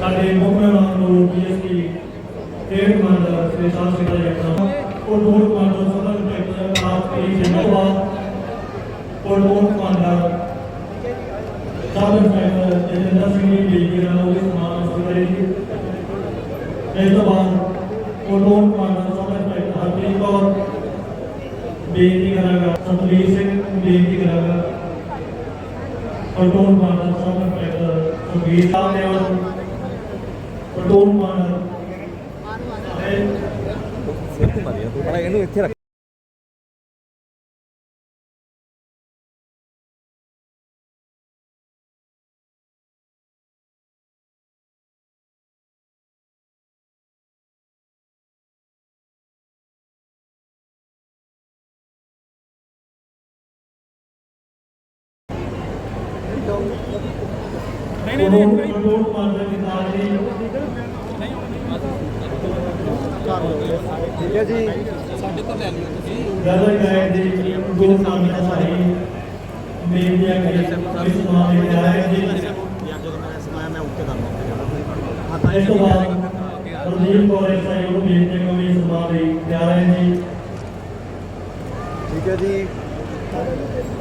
ਸਾਡੇ ਮੁੱਖ ਮਹਿਮਾਨ ਨੂੰ ਡੀਐਸਪੀ ਡੇਢ ਕਮਾਂਡਰ ਸ੍ਰੀ ਸਾਹਿਬ ਸਿੰਘ ਜੀ ਆਪਣਾ ਉਹ ਡੋਰ ਕਮਾਂਡਰ ਸਦਰ ਇੰਸਪੈਕਟਰ ਆਪ ਦੀ ਜ਼ਿੰਮੇਵਾਰ ਉਹ door commander sub inspector Jatinder Singh ji Bedi ਨਾਲ ਉਹ ਸਮਾਨ ਸਵੇਰੇ ਜੀ ਇਸ ਤੋਂ ਬਾਅਦ ਉਹ door commander sub inspector Harpreet Kaur ਬੇਨਤੀ ਕਰਾਂਗਾ ਸਤਵੀਰ ਸਿੰਘ ਬੇਨਤੀ ਕਰਾਂਗਾ ਪਟੋਲ ਮਾਨਰ ਸਭ ਇੰਸਪੈਕਟਰ ਸੁਖਬੀਰ ਸਾਹਿਬ ਨੇ ਉਹ ਪਟੋਲ ਮਾਨਰ ਸਿਰ ਮਾਰਿਆ ਤੂੰ ਬੜਾ ਇਹਨੂੰ ਇੱਥੇ ਰੱਖ ਨਹੀਂ ਨਹੀਂ ਨਹੀਂ ਪਟੋਲ ਮਾਨਰ ਦੀ ਨਾਲ ਜੀ ਠੀਕ ਹੈ ਜੀ। ਜਦੋਂ ਗਏ ਦੀ ਗੁਰੂ ਨਾਨਕ ਸਾਹਿਬ ਮੇਰ ਦੀ ਅਗੇ ਇਸ ਮਾਮਲੇ ਵਿੱਚ ਆਇਆ ਜੀ ਜਦੋਂ ਮੈਂ ਸਮਾਇਆ ਮੈਂ ਉੱਤੇ ਕਰਨਾ ਇਸ ਤੋਂ ਬਾਅਦ ਰਣਜੀਤ ਕੌਰ ਸਾਹਿਬ ਨੂੰ ਬੇਨਤੀ ਨੂੰ ਵੀ ਸਮਾਂ ਲਈ ਤਿਆਰ ਹੈ ਜੀ। ਠੀਕ ਹੈ ਜੀ।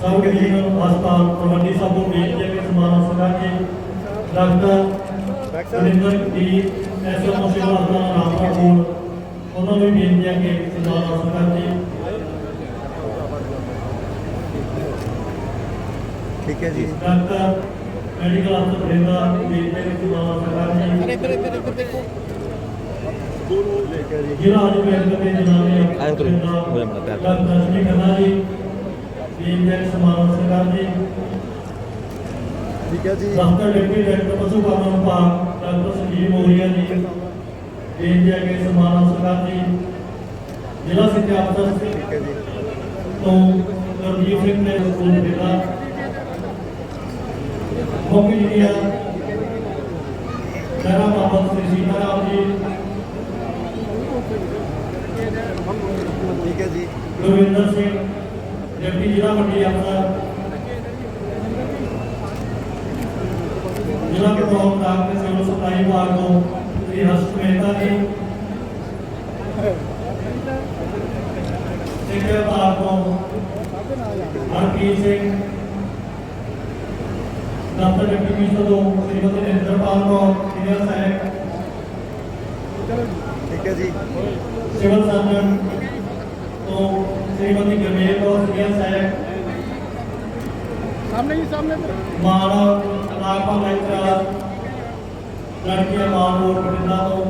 ਸਰਵਗਜੀਵਨ ਹਸਪਤਾਲ ਪ੍ਰਬੰਧੀ ਸਾਹਿਬ ਨੂੰ ਬੇਨਤੀ ਹੈ ਕਿ ਸਰਦਾਰ ਜੀ ਡਾਕਟਰ ਸੁਰਿੰਦਰ ਦੀ ਐਸਐਮਓ ਸੇਵਾ ਹਸਪਤਾਲ ਰਾਮਪੁਰ ਕੋਲ ਉਹਨਾਂ ਨੂੰ ਵੀ ਬੇਨਤੀ ਹੈ ਕਿ ਸਰਦਾਰ ਜੀ ਠੀਕ ਹੈ ਜੀ ਡਾਕਟਰ ਮੈਡੀਕਲ ਅਫਸਰ ਬਠਿੰਡਾ ਬੇਨਤੀ ਹੈ ਕਿ ਸਰਦਾਰ ਜੀ ਇੱਧਰ ਇੱਧਰ ਇੱਧਰ ਦੇਖੋ ਜੀ ਜ਼ਿਲ੍ਹਾ ਅੱਜ ਬੈਂਕ ਦੇ ਜਨਾਬੇ ਆਇਓ ਤੁਰੇ, ਹੋ ਜਾ ਮਾੜਾ ਪਿਆਰ। ਖੰਨਾ ਜੀ ਬੀਐਮ ਸਮਾਨ ਸਰਕਾਰ ਜੀ। ਠੀਕ ਹੈ ਜੀ। ਡਾਕਟਰ ਡਿਪਟੀ ਡਾਇਰੈਕਟਰ ਪਸ਼ੂ ਪਾਲਣ ਵਿਭਾਗ ਡਾਕਟਰ ਸੰਜੀਵ ਮੋਰੀਆ ਜੀ ਬੀਐਮ ਕੇ ਸਮਾਨ ਸਰਕਾਰ ਜੀ। ਜ਼ਿਲ੍ਹਾ ਸਿੱਖਿਆ ਅਫਸਰ ਠੀਕ ਹੈ ਜੀ। ਤੋਂ ਗੁਰਜੀਤ ਸਿੰਘ ਨੇ ਸਕੂਲ ਦਿੱਤਾ। ਮੁੱਖ ਇੰਜੀਨੀਅਰ ਮੇਰਾ ਮੁਹੱਬਤ ਸ੍ਰੀ ਸੀਤਾਰਾਮ ਜੀ। ਠੀਕ ਹੈ ਜੀ। ਗੁਰਵਿੰਦਰ ਸਿੰਘ ਡਿਪਟੀ ਜ਼ਿਲ੍ਹਾ ਮੰਡੀ ਅਫਸਰ ਜ਼ਿਲ੍ਹਾ ਪ੍ਰਧਾਨ ਡਾਕਟਰ ਸਿਵਲ ਸਪਲਾਈ ਵਿਭਾਗ ਤੋਂ ਸ੍ਰੀ ਹਰਸ਼ ਮਹਿਤਾ ਜੀ ਸਿੱਖਿਆ ਵਿਭਾਗ ਤੋਂ Harpreet Singh doctor deputy commissioner ਤੋਂ ਸ੍ਰੀਮਤੀ ਨਿਰੰਜਨਪਾਲ ਕੌਰ ਸੀਨੀਅਰ ਸਹਾਇਕ ਠੀਕ ਹੈ ਜੀ ਸਿਵਲ ਸਰਜਨ ਤੋਂ شریمتی گمیل کور سنیا صاحب سامنے ہی سامنے مانا علاقہ لیکچرار لڑکیاں معمور بٹنڈا تو۔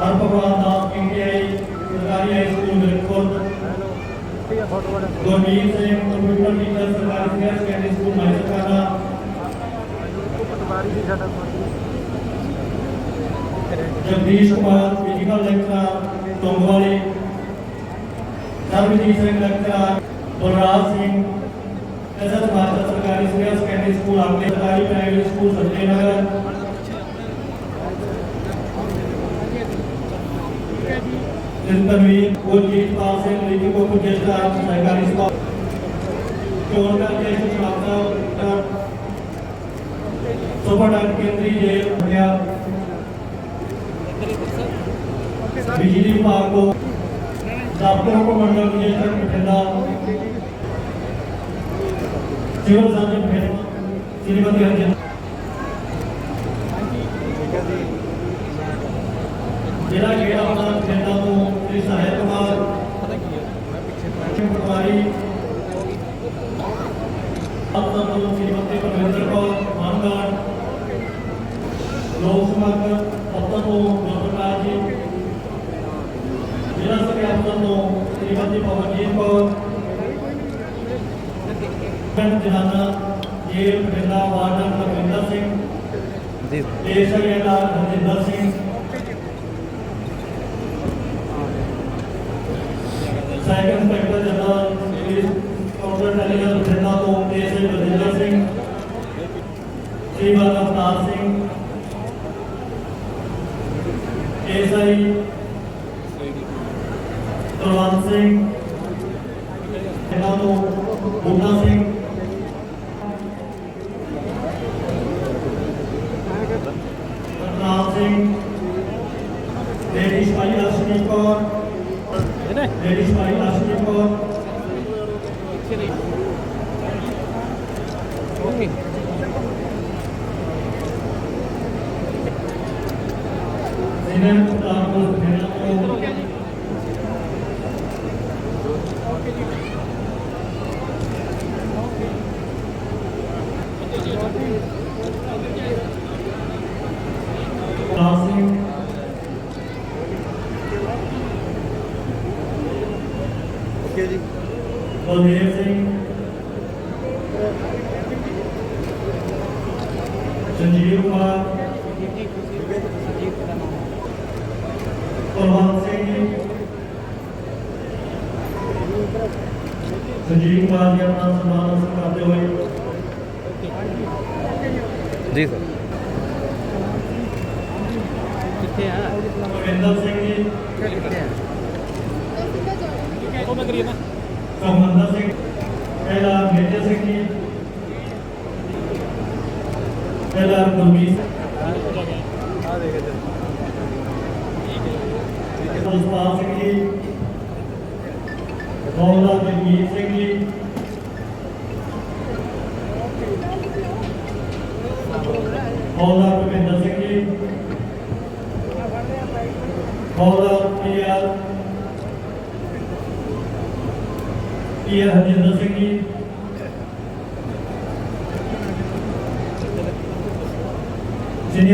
ہر بھگوان داس پی ٹی آئی سرکاری ہائی اسکول میرپور گرمیر سے کمپیوٹر ٹیچر سرکاری سینئر سیکنڈری اسکول مہیسر کانا Jagdish Kumar physical sub division collector Balraj Singh Rajat Mehta سرکاری سینئر سیکنڈری اسکول آگے سرکاری پرائمری اسکول سنجے نگر۔ تنویر گلجیت پال سنگھ ریتی کو جیسٹ سرکاری اسکول چور کا جیسٹ شاپتا سپرڈنٹ کیندری جیل ہو گیا بجلی وباگ کو ਬਣਿਆ ਬਿਜਲੀ ਵਿਭਾਗ ਬਠਿੰਡਾ ਸਿਵਲ ਸਰਜਨ ਬਠਿੰਡਾ ਸ਼੍ਰੀਮਤੀ ਹਰਜਨ ਠੀਕ ਜਿਹੜਾ ਆਪਣਾ ਬਠਿੰਡਾ ਤੋਂ ਸ੍ਰੀ ਪਿੰਡ ਜਨਾਨਾ ਜੇਲ੍ਹ ਬਠਿੰਡਾ ਵਾਰਡਨ ਲਖਵਿੰਦਰ ਸਿੰਘ ਜੀ ਏਐਸਆਈ ਦਾ Harjinder Singh second inspector general police counter ਟੈਲੀਗਰ Bathinda ਤੋਂ ਏਐਸਆਈ ਬਲਜਿੰਦਰ ਸਿੰਘ ਸ਼੍ਰੀਮਾਨ ਅਵਤਾਰ ਸਿੰਘ ਏਐਸਆਈ ਕੁਲਵੰਤ ਸਿੰਘ ਓਕੇ ਜੀ। ਬਲਦੇਵ ਸਿੰਘ। ਸੰਜੀਵ ਕੁਮਾਰ। ਕੁਲਵੰਤ ਸਿੰਘ ਜੀ। ਸੰਜੀਵ ਕੁਮਾਰ ਜੀ ਆਪਣਾ ਸਨਮਾਨ ਕਰਦੇ ਹੋਏ। ਜੀ ਸਰ। ਕਿੱਥੇ ਆ ਰਵਿੰਦਰ ਸਿੰਘ ਜੀ। ਕਿੱਥੇ ਆ? ਕਮੰਦਰ ਸਿੰਘ ਪਹਿਲਾ ਮੇਜਰ ਸਿੰਘ ਜੀ। ਪਹਿਲਾ ਗੁਰਮੀਤ ਆ ਦੇਖ ਇੱਧਰ। ਜਸਪਾਲ ਸਿੰਘ ਜੀ। ਮੌਲਾ ਜਗਮੀਤ ਸਿੰਘ ਜੀ।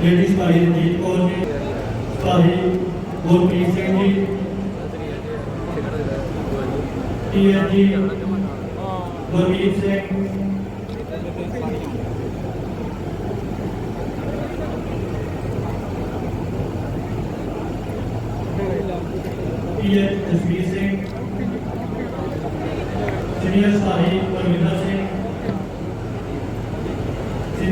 لیڈیز بھائی رنجیت کور جی بھائی Gurpreet Singh ji T S ji Gurmeet Singh T S Jasbir Singh senior Singh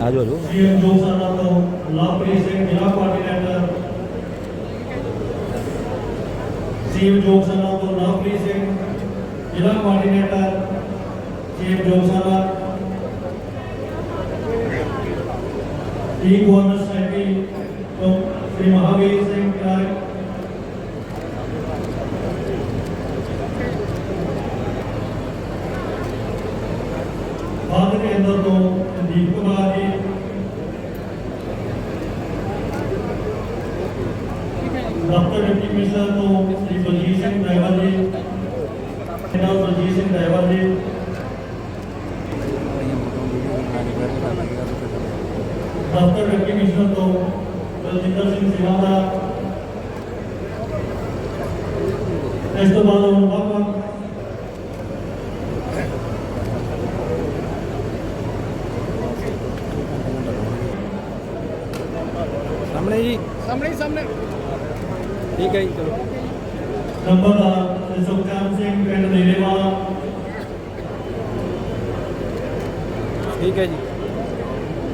آج آج سیم جوگ سر تو نوپریت سنگھ ضلع کوآڈینیٹر سیم جوگ سر ای گورنر سیکٹری تو Shri Mahavir Singh doctor deputy commissioner ਤੋਂ ਬਲਜਿੰਦਰ ਸਿੰਘ ਸਿਵਾਲਾ ਇਸ ਤੋਂ ਬਾਅਦ ਹੁਣ ਵੱਖ ਸਾਹਮਣੇ ਜੀ। ਸਾਹਮਣੇ ਸਾਹਮਣੇ। ਠੀਕ ਹੈ ਜੀ ਚਲੋ। ਨੰਬਰਦਾਰ ਸ੍ਰੀ ਸੁਖਚੈਨ ਸਿੰਘ ਪਿੰਡ ਦੇਲੇਵਾਲਾ ਠੀਕ ਹੈ ਜੀ।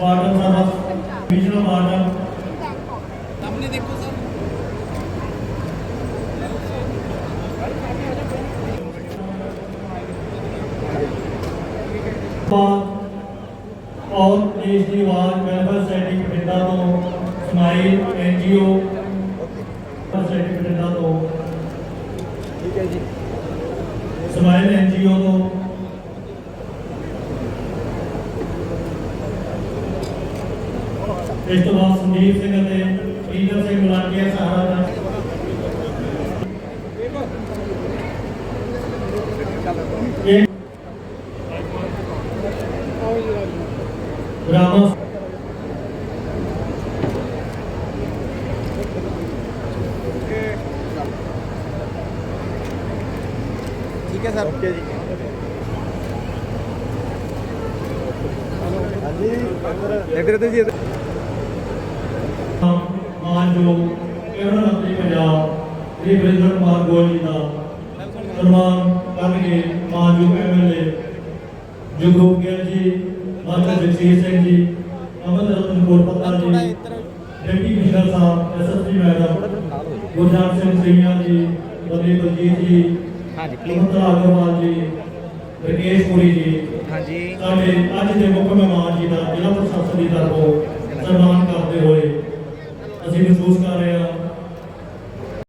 ਵਾਰਡਨ ਸਾਹਿਬ ਵਿਜਨਲ ਵਾਰਡਨ ਸਾਹਮਣੇ ਦੇਖੋ ਸਰ ਬਾਅਦ ਔਰ ਦੇਸ਼ ਦੀ ਆਵਾਜ਼ ਵੈਲਫੇਅਰ ਸੋਸਾਇਟੀ ਬਠਿੰਡਾ ਤੋਂ ਸਮਾਈਲ ਐਨਜੀਓ ਸੋਸਾਇਟੀ ਬਠਿੰਡਾ ਤੋਂ ਠੀਕ ਹੈ ਜੀ ਸਮਾਈਲ ਐਨਜੀਓ ਤੋਂ ਇਸ ਤੋਂ ਬਾਅਦ ਸੰਦੀਪ ਸਿੰਘ ਅਤੇ ਈਦਰ ਸਿੰਘ ਮਲਾਟੀਆ ਸਹਾਰਾ ਦਾ। ਰਾਮਾ ਠੀਕ ਹੈ ਸਰ। ਓਕੇ ਜੀ। ਹਾਂਜੀ ਇੱਧਰ ਤੇ ਜੀ ਮਾਨਯੋਗ ਕੇਂਦਰ ਮੰਤਰੀ ਪੰਜਾਬ ਸ੍ਰੀ ਬਰਿੰਦਰ ਕੁਮਾਰ ਗੋਇਲ ਜੀ ਦਾ ਸਨਮਾਨ ਕਰਨਗੇ ਮਾਨਯੋਗ ਐਮਐਲਏ ਜਗਰੂਪ ਗਿੱਲ ਜੀ ਮਾਤਾ ਜਗਸੀਰ ਸਿੰਘ ਜੀ ਅਮਨ ਰਤਨ ਕੋਟਪੱਤਾ ਜੀ ਡਿਪਟੀ ਕਮਿਸ਼ਨਰ ਸਾਹਿਬ ਐਸਐਸਪੀ ਮੈਡਮ ਗੁਰਜਾਨ ਸਿੰਘ ਸਿੰਘਿਆ ਜੀ ਬਲੀ ਬਲਜੀਤ ਜੀ ਹਾਂਜੀ ਅਮਨਤਾ ਅਗਰਵਾਲ ਜੀ ਰਕੇਸ਼ ਪੁਰੀ ਜੀ ਹਾਂਜੀ। ਸਾਡੇ ਅੱਜ ਦੇ ਮੁੱਖ ਮਹਿਮਾਨ ਜੀ ਦਾ ਜ਼ਿਲ੍ਹਾ ਪ੍ਰਸ਼ਾਸਨ ਦੀ ਤਰਫੋਂ ਸਨਮਾਨ ਕਰਦੇ ਹੋਏ ਅਸੀਂ ਮਹਿਸੂਸ ਕਰ ਰਹੇ ਹਾਂ।